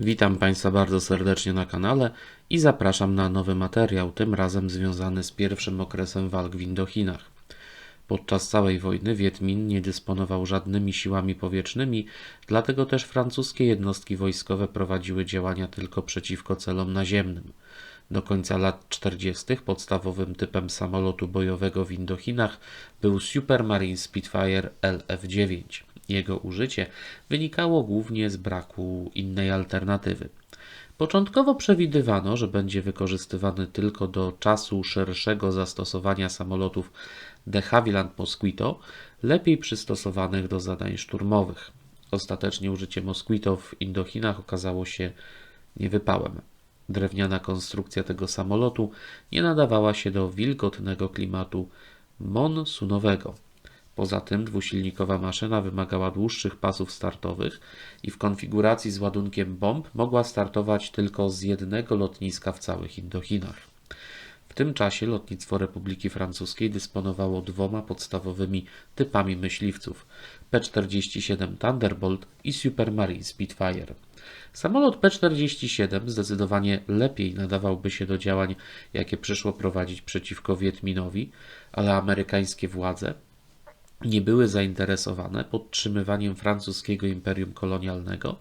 Witam Państwa bardzo serdecznie na kanale i zapraszam na nowy materiał, tym razem związany z pierwszym okresem walk w Indochinach. Podczas całej wojny Wiedmin nie dysponował żadnymi siłami powietrznymi, dlatego też francuskie jednostki wojskowe prowadziły działania tylko przeciwko celom naziemnym. Do końca lat 40. podstawowym typem samolotu bojowego w Indochinach był Supermarine Spitfire LF-9. Jego użycie wynikało głównie z braku innej alternatywy. Początkowo przewidywano, że będzie wykorzystywany tylko do czasu szerszego zastosowania samolotów de Havilland Mosquito, lepiej przystosowanych do zadań szturmowych. Ostatecznie użycie Mosquito w Indochinach okazało się niewypałem. Drewniana konstrukcja tego samolotu nie nadawała się do wilgotnego klimatu monsunowego. Poza tym dwusilnikowa maszyna wymagała dłuższych pasów startowych i w konfiguracji z ładunkiem bomb mogła startować tylko z jednego lotniska w całych Indochinach. W tym czasie lotnictwo Republiki Francuskiej dysponowało dwoma podstawowymi typami myśliwców P-47 Thunderbolt i Supermarine Spitfire. Samolot P-47 zdecydowanie lepiej nadawałby się do działań, jakie przyszło prowadzić przeciwko Wiedminowi, ale amerykańskie władze nie były zainteresowane podtrzymywaniem francuskiego imperium kolonialnego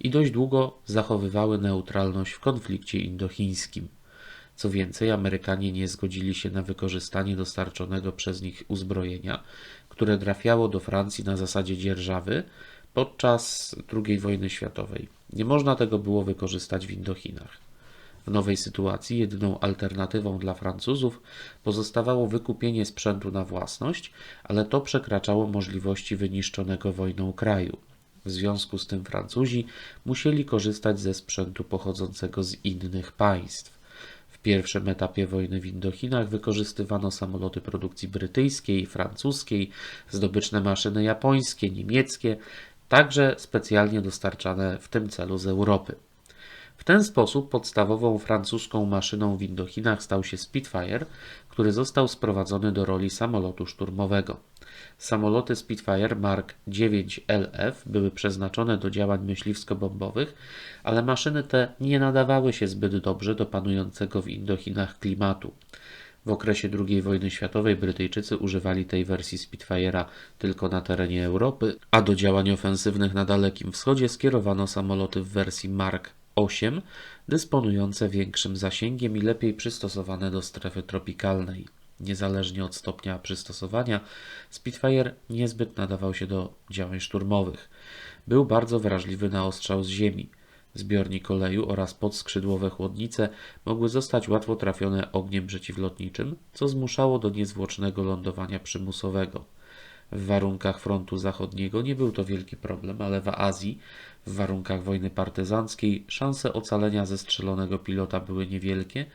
i dość długo zachowywały neutralność w konflikcie indochińskim. Co więcej, Amerykanie nie zgodzili się na wykorzystanie dostarczonego przez nich uzbrojenia, które trafiało do Francji na zasadzie dzierżawy podczas II wojny światowej. Nie można tego było wykorzystać w Indochinach. W nowej sytuacji jedyną alternatywą dla Francuzów pozostawało wykupienie sprzętu na własność, ale to przekraczało możliwości wyniszczonego wojną kraju. W związku z tym Francuzi musieli korzystać ze sprzętu pochodzącego z innych państw. W pierwszym etapie wojny w Indochinach wykorzystywano samoloty produkcji brytyjskiej, francuskiej, zdobyczne maszyny japońskie, niemieckie, także specjalnie dostarczane w tym celu z Europy. W ten sposób podstawową francuską maszyną w Indochinach stał się Spitfire, który został sprowadzony do roli samolotu szturmowego. Samoloty Spitfire Mark 9 LF były przeznaczone do działań myśliwsko-bombowych, ale maszyny te nie nadawały się zbyt dobrze do panującego w Indochinach klimatu. W okresie II wojny światowej Brytyjczycy używali tej wersji Spitfire'a tylko na terenie Europy, a do działań ofensywnych na Dalekim Wschodzie skierowano samoloty w wersji Mark 8, dysponujące większym zasięgiem i lepiej przystosowane do strefy tropikalnej. Niezależnie od stopnia przystosowania, Spitfire niezbyt nadawał się do działań szturmowych. Był bardzo wrażliwy na ostrzał z ziemi. Zbiornik oleju oraz podskrzydłowe chłodnice mogły zostać łatwo trafione ogniem przeciwlotniczym, co zmuszało do niezwłocznego lądowania przymusowego. W warunkach frontu zachodniego nie był to wielki problem, ale w Azji, w warunkach wojny partyzanckiej, szanse ocalenia zestrzelonego pilota były niewielkie,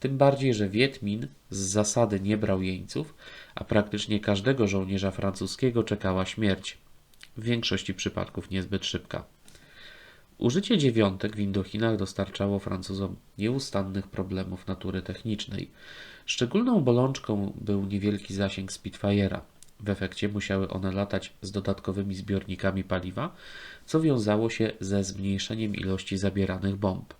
tym bardziej, że Wiedmin z zasady nie brał jeńców, a praktycznie każdego żołnierza francuskiego czekała śmierć. W większości przypadków niezbyt szybka. Użycie dziewiątek w Indochinach dostarczało Francuzom nieustannych problemów natury technicznej. Szczególną bolączką był niewielki zasięg Spitfire'a. W efekcie musiały one latać z dodatkowymi zbiornikami paliwa, co wiązało się ze zmniejszeniem ilości zabieranych bomb.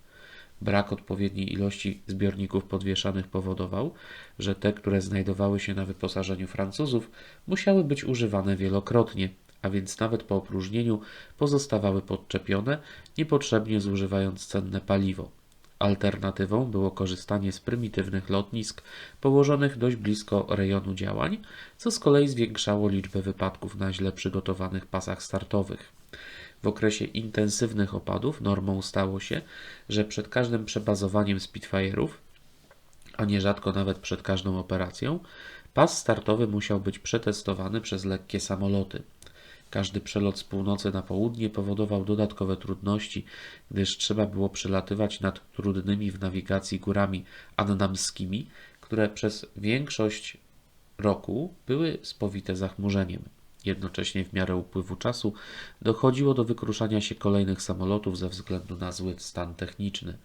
Brak odpowiedniej ilości zbiorników podwieszanych powodował, że te, które znajdowały się na wyposażeniu Francuzów, musiały być używane wielokrotnie, a więc nawet po opróżnieniu pozostawały podczepione, niepotrzebnie zużywając cenne paliwo. Alternatywą było korzystanie z prymitywnych lotnisk położonych dość blisko rejonu działań, co z kolei zwiększało liczbę wypadków na źle przygotowanych pasach startowych. W okresie intensywnych opadów normą stało się, że przed każdym przebazowaniem Spitfire'ów, a nierzadko nawet przed każdą operacją, pas startowy musiał być przetestowany przez lekkie samoloty. Każdy przelot z północy na południe powodował dodatkowe trudności, gdyż trzeba było przelatywać nad trudnymi w nawigacji górami annamskimi, które przez większość roku były spowite zachmurzeniem. Jednocześnie w miarę upływu czasu dochodziło do wykruszania się kolejnych samolotów ze względu na zły stan techniczny.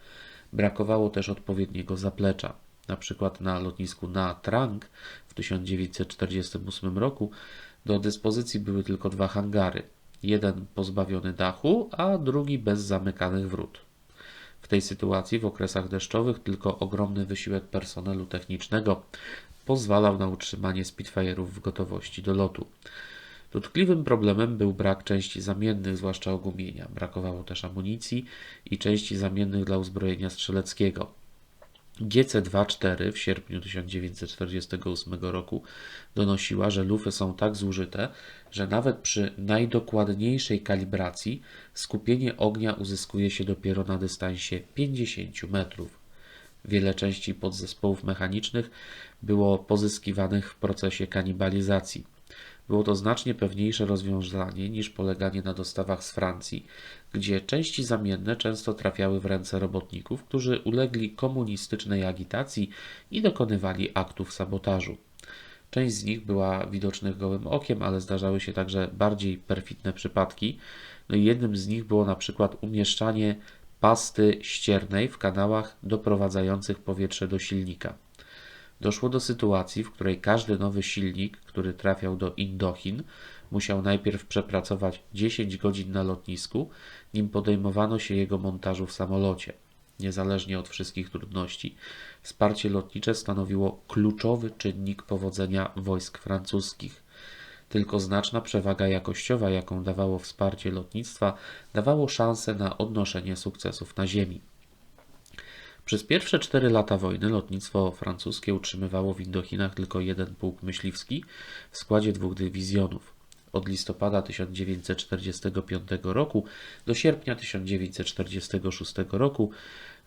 Brakowało też odpowiedniego zaplecza. Na przykład na lotnisku Na Trang w 1948 roku do dyspozycji były tylko dwa hangary. Jeden pozbawiony dachu, a drugi bez zamykanych wrót. W tej sytuacji w okresach deszczowych tylko ogromny wysiłek personelu technicznego pozwalał na utrzymanie Spitfire'ów w gotowości do lotu. Dotkliwym problemem był brak części zamiennych, zwłaszcza ogumienia. Brakowało też amunicji i części zamiennych dla uzbrojenia strzeleckiego. GC-24 w sierpniu 1948 roku donosiła, że lufy są tak zużyte, że nawet przy najdokładniejszej kalibracji skupienie ognia uzyskuje się dopiero na dystansie 50 metrów. Wiele części podzespołów mechanicznych było pozyskiwanych w procesie kanibalizacji. Było to znacznie pewniejsze rozwiązanie niż poleganie na dostawach z Francji, gdzie części zamienne często trafiały w ręce robotników, którzy ulegli komunistycznej agitacji i dokonywali aktów sabotażu. Część z nich była widocznych gołym okiem, ale zdarzały się także bardziej perfidne przypadki. No jednym z nich było na przykład umieszczanie pasty ściernej w kanałach doprowadzających powietrze do silnika. Doszło do sytuacji, w której każdy nowy silnik, który trafiał do Indochin, musiał najpierw przepracować 10 godzin na lotnisku, nim podejmowano się jego montażu w samolocie. Niezależnie od wszystkich trudności, wsparcie lotnicze stanowiło kluczowy czynnik powodzenia wojsk francuskich. Tylko znaczna przewaga jakościowa, jaką dawało wsparcie lotnictwa, dawało szansę na odnoszenie sukcesów na ziemi. Przez pierwsze cztery lata wojny lotnictwo francuskie utrzymywało w Indochinach tylko jeden pułk myśliwski w składzie dwóch dywizjonów. Od listopada 1945 roku do sierpnia 1946 roku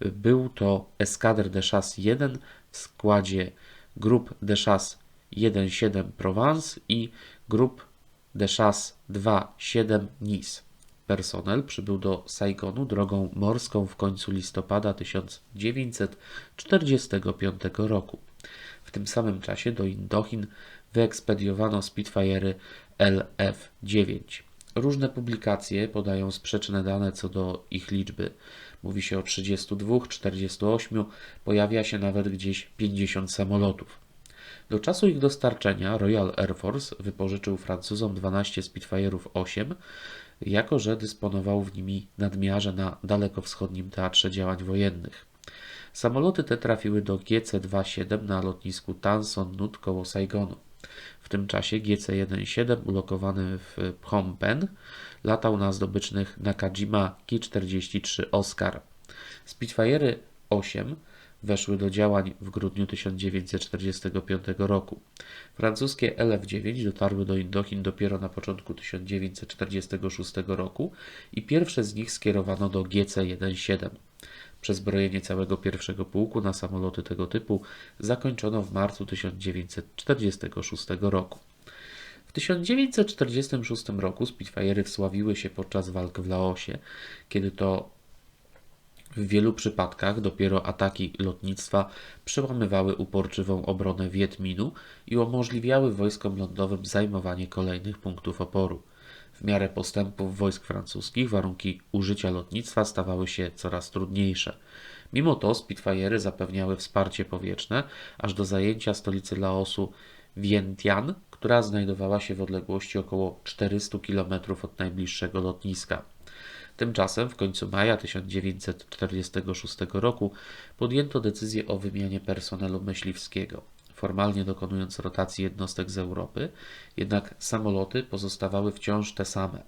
był to Escadre de Chasse 1 w składzie grup de Chasse 1-7 Provence i grup de Chasse 2-7 Nice. Personel przybył do Saigonu drogą morską w końcu listopada 1945 roku. W tym samym czasie do Indochin wyekspediowano Spitfire'y LF-9. Różne publikacje podają sprzeczne dane co do ich liczby. Mówi się o 32, 48, pojawia się nawet gdzieś 50 samolotów. Do czasu ich dostarczenia Royal Air Force wypożyczył Francuzom 12 Spitfire'ów 8, jako że dysponował w nimi nadmiarze na dalekowschodnim teatrze działań wojennych. Samoloty te trafiły do GC-27 na lotnisku Tan Son Nhut koło Saigonu. W tym czasie GC-17 ulokowany w Phnom Penh latał na zdobycznych Nakajima Ki-43 Oscar. Spitfire'y 8 weszły do działań w grudniu 1945 roku. Francuskie LF-9 dotarły do Indochin dopiero na początku 1946 roku i pierwsze z nich skierowano do GC-17. Przezbrojenie całego pierwszego pułku na samoloty tego typu zakończono w marcu 1946 roku. W 1946 roku Spitfire'y wsławiły się podczas walk w Laosie, kiedy to w wielu przypadkach dopiero ataki lotnictwa przełamywały uporczywą obronę Wietminu i umożliwiały wojskom lądowym zajmowanie kolejnych punktów oporu. W miarę postępów wojsk francuskich warunki użycia lotnictwa stawały się coraz trudniejsze. Mimo to Spitfire'y zapewniały wsparcie powietrzne aż do zajęcia stolicy Laosu Vientiane, która znajdowała się w odległości około 400 km od najbliższego lotniska. Tymczasem w końcu maja 1946 roku podjęto decyzję o wymianie personelu myśliwskiego, formalnie dokonując rotacji jednostek z Europy, jednak samoloty pozostawały wciąż te same.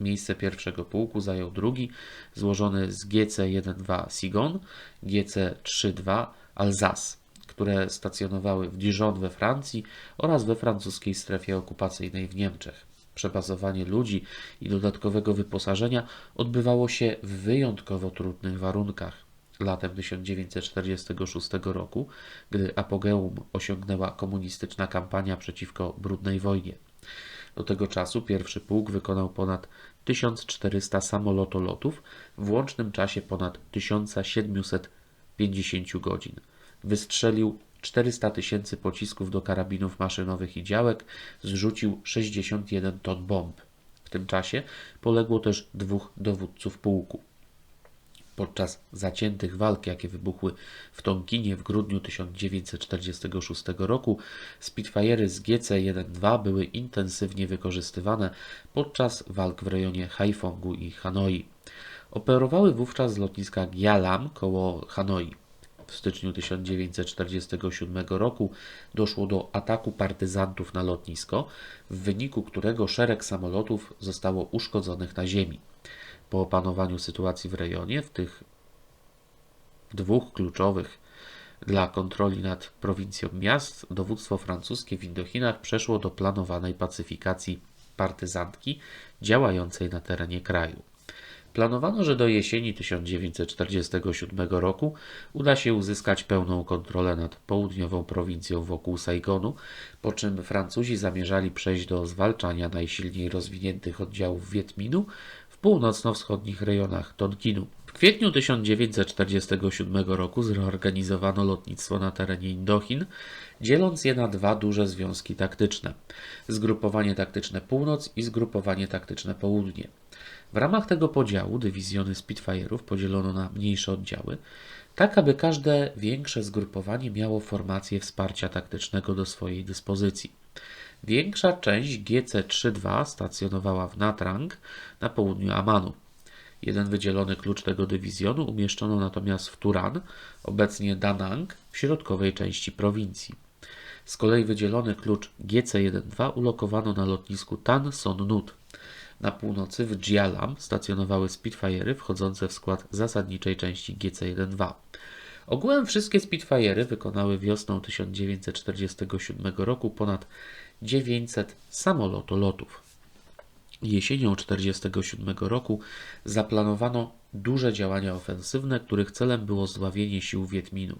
Miejsce pierwszego pułku zajął drugi, złożony z GC-12 Sigon, GC-32 Alsace, które stacjonowały w Dijon we Francji oraz we francuskiej strefie okupacyjnej w Niemczech. Przebazowanie ludzi i dodatkowego wyposażenia odbywało się w wyjątkowo trudnych warunkach. Latem 1946 roku, gdy apogeum osiągnęła komunistyczna kampania przeciwko brudnej wojnie. Do tego czasu pierwszy pułk wykonał ponad 1400 samolotolotów, w łącznym czasie ponad 1750 godzin. Wystrzelił 400 tysięcy pocisków do karabinów maszynowych i działek, zrzucił 61 ton bomb. W tym czasie poległo też dwóch dowódców pułku. Podczas zaciętych walk, jakie wybuchły w Tonkinie w grudniu 1946 roku, Spitfire'y z GC-1-2 były intensywnie wykorzystywane podczas walk w rejonie Haifongu i Hanoi. Operowały wówczas z lotniska Gialam koło Hanoi. W styczniu 1947 roku doszło do ataku partyzantów na lotnisko, w wyniku którego szereg samolotów zostało uszkodzonych na ziemi. Po opanowaniu sytuacji w rejonie, w tych dwóch kluczowych dla kontroli nad prowincją miast, dowództwo francuskie w Indochinach przeszło do planowanej pacyfikacji partyzantki działającej na terenie kraju. Planowano, że do jesieni 1947 roku uda się uzyskać pełną kontrolę nad południową prowincją wokół Saigonu, po czym Francuzi zamierzali przejść do zwalczania najsilniej rozwiniętych oddziałów Wietminu w północno-wschodnich rejonach Tonkinu. W kwietniu 1947 roku zreorganizowano lotnictwo na terenie Indochin, dzieląc je na dwa duże związki taktyczne: Zgrupowanie Taktyczne Północ i Zgrupowanie Taktyczne Południe. W ramach tego podziału dywizjony Spitfire'ów podzielono na mniejsze oddziały, tak aby każde większe zgrupowanie miało formację wsparcia taktycznego do swojej dyspozycji. Większa część GC-32 stacjonowała w Natrang na południu Amanu. Jeden wydzielony klucz tego dywizjonu umieszczono natomiast w Turan, obecnie Danang, w środkowej części prowincji. Z kolei wydzielony klucz GC-12 ulokowano na lotnisku Tan Son Nut. Na północy w Djialam stacjonowały Spitfire'y wchodzące w skład zasadniczej części GC-12. Ogółem wszystkie Spitfire'y wykonały wiosną 1947 roku ponad 900 samolotolotów. Jesienią 1947 roku zaplanowano duże działania ofensywne, których celem było zdławienie sił Wietminu.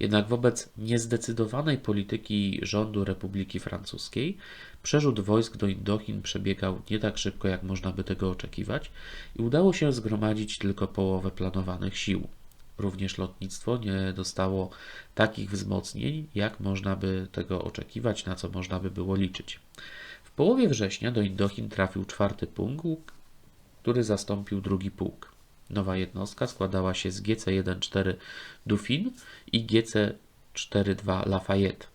Jednak wobec niezdecydowanej polityki rządu Republiki Francuskiej przerzut wojsk do Indochin przebiegał nie tak szybko, jak można by tego oczekiwać i udało się zgromadzić tylko połowę planowanych sił. Również lotnictwo nie dostało takich wzmocnień, jak można by tego oczekiwać, na co można by było liczyć. W połowie września do Indochin trafił czwarty pułk, który zastąpił drugi pułk. Nowa jednostka składała się z GC-14 Dauphine i GC-42 Lafayette.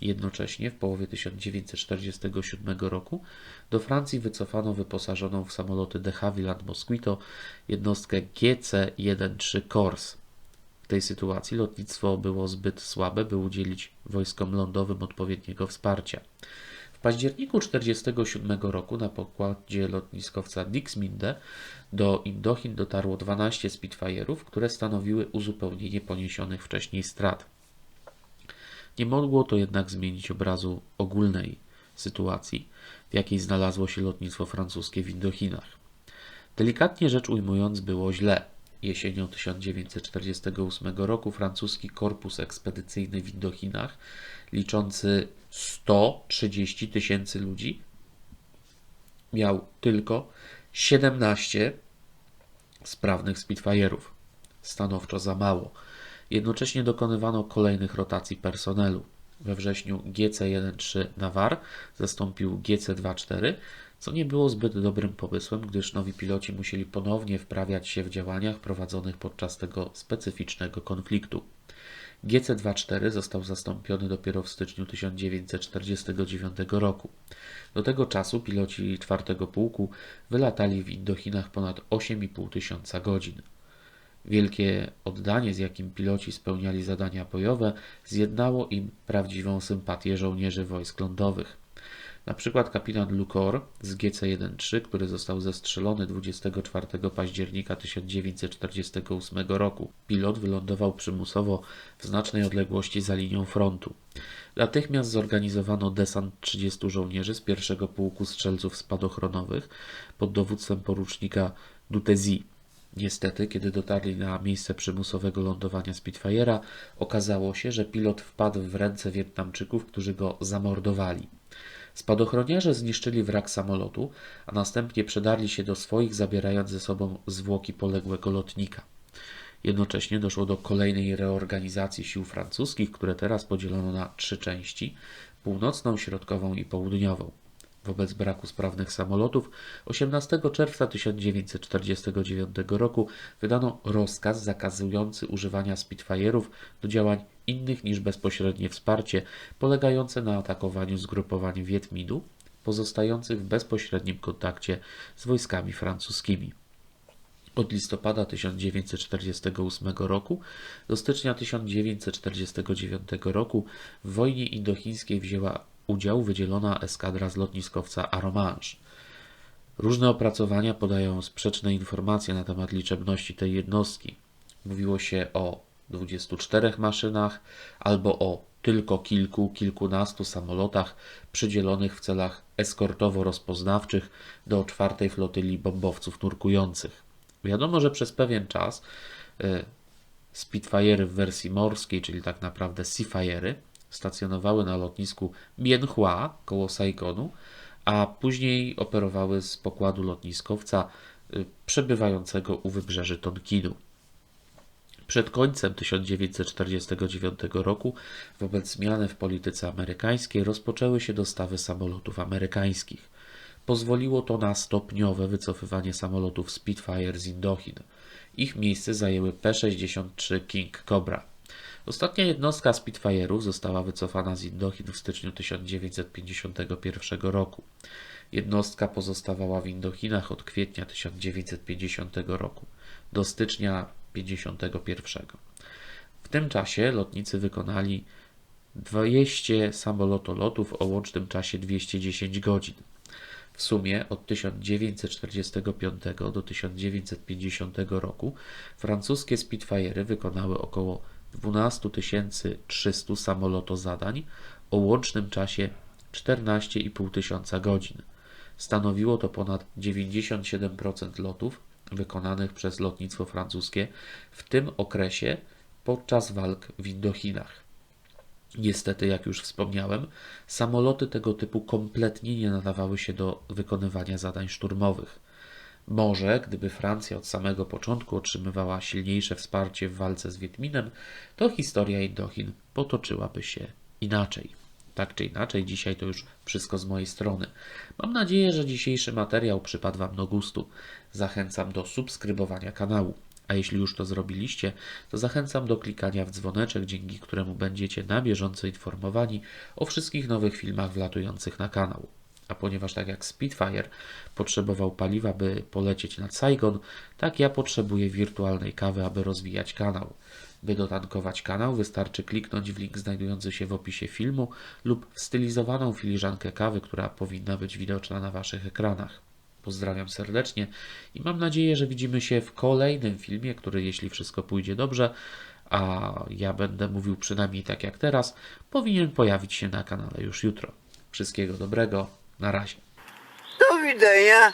Jednocześnie w połowie 1947 roku do Francji wycofano wyposażoną w samoloty de Havilland Mosquito jednostkę GC-13 Corse. W tej sytuacji lotnictwo było zbyt słabe, by udzielić wojskom lądowym odpowiedniego wsparcia. Październiku 1947 roku na pokładzie lotniskowca Dixminde do Indochin dotarło 12 Spitfire'ów, które stanowiły uzupełnienie poniesionych wcześniej strat. Nie mogło to jednak zmienić obrazu ogólnej sytuacji, w jakiej znalazło się lotnictwo francuskie w Indochinach. Delikatnie rzecz ujmując, było źle. Jesienią 1948 roku francuski korpus ekspedycyjny w Indochinach, liczący 130 tysięcy ludzi, miał tylko 17 sprawnych Spitfire'ów. Stanowczo za mało. Jednocześnie dokonywano kolejnych rotacji personelu. We wrześniu GC-13 Nawar zastąpił GC-24, co nie było zbyt dobrym pomysłem, gdyż nowi piloci musieli ponownie wprawiać się w działaniach prowadzonych podczas tego specyficznego konfliktu. GC-24 został zastąpiony dopiero w styczniu 1949 roku. Do tego czasu piloci czwartego pułku wylatali w Indochinach ponad 8,5 tysiąca godzin. Wielkie oddanie, z jakim piloci spełniali zadania bojowe, zjednało im prawdziwą sympatię żołnierzy wojsk lądowych. Na przykład kapitan Lukor z GC-13, który został zestrzelony 24 października 1948 roku. Pilot wylądował przymusowo w znacznej odległości za linią frontu. Natychmiast zorganizowano desant 30 żołnierzy z pierwszego pułku strzelców spadochronowych pod dowództwem porucznika Dutezi. Niestety, kiedy dotarli na miejsce przymusowego lądowania Spitfire'a, okazało się, że pilot wpadł w ręce Wietnamczyków, którzy go zamordowali. Spadochroniarze zniszczyli wrak samolotu, a następnie przedarli się do swoich, zabierając ze sobą zwłoki poległego lotnika. Jednocześnie doszło do kolejnej reorganizacji sił francuskich, które teraz podzielono na trzy części: północną, środkową i południową. Wobec braku sprawnych samolotów 18 czerwca 1949 roku wydano rozkaz zakazujący używania Spitfire'ów do działań innych niż bezpośrednie wsparcie, polegające na atakowaniu zgrupowań Wietminu pozostających w bezpośrednim kontakcie z wojskami francuskimi. Od listopada 1948 roku do stycznia 1949 roku w wojnie indochińskiej wzięła udział wydzielona eskadra z lotniskowca Arromanches. Różne opracowania podają sprzeczne informacje na temat liczebności tej jednostki. Mówiło się o 24 maszynach albo o tylko kilku, kilkunastu samolotach przydzielonych w celach eskortowo-rozpoznawczych do czwartej flotyli bombowców nurkujących. Wiadomo, że przez pewien czas Spitfire'y w wersji morskiej, czyli tak naprawdę Seafire'y, stacjonowały na lotnisku Bienhua koło Saigonu, a później operowały z pokładu lotniskowca y, przebywającego u wybrzeży Tonkinu. Przed końcem 1949 roku, wobec zmiany w polityce amerykańskiej, rozpoczęły się dostawy samolotów amerykańskich. Pozwoliło to na stopniowe wycofywanie samolotów Spitfire z Indochin. Ich miejsce zajęły P-63 King Cobra. Ostatnia jednostka Spitfire'ów została wycofana z Indochin w styczniu 1951 roku. Jednostka pozostawała w Indochinach od kwietnia 1950 roku do stycznia 1951. W tym czasie lotnicy wykonali 200 samolotolotów o łącznym czasie 210 godzin. W sumie od 1945 do 1950 roku francuskie Spitfire'y wykonały około 12 300 samolotozadań o łącznym czasie 14,5 tysiąca godzin. Stanowiło to ponad 97% lotów wykonanych przez lotnictwo francuskie w tym okresie podczas walk w Indochinach. Niestety, jak już wspomniałem, samoloty tego typu kompletnie nie nadawały się do wykonywania zadań szturmowych. Może gdyby Francja od samego początku otrzymywała silniejsze wsparcie w walce z Wiedminem, to historia Indochin potoczyłaby się inaczej. Tak czy inaczej, dzisiaj to już wszystko z mojej strony. Mam nadzieję, że dzisiejszy materiał przypadł Wam do gustu. Zachęcam do subskrybowania kanału. A jeśli już to zrobiliście, to zachęcam do klikania w dzwoneczek, dzięki któremu będziecie na bieżąco informowani o wszystkich nowych filmach wlatujących na kanał. A ponieważ tak jak Spitfire potrzebował paliwa, by polecieć nad Saigon, tak ja potrzebuję wirtualnej kawy, aby rozwijać kanał. By dotankować kanał, wystarczy kliknąć w link znajdujący się w opisie filmu lub w stylizowaną filiżankę kawy, która powinna być widoczna na Waszych ekranach. Pozdrawiam serdecznie i mam nadzieję, że widzimy się w kolejnym filmie, który, jeśli wszystko pójdzie dobrze, a ja będę mówił przynajmniej tak jak teraz, powinien pojawić się na kanale już jutro. Wszystkiego dobrego, na razie. Do widzenia.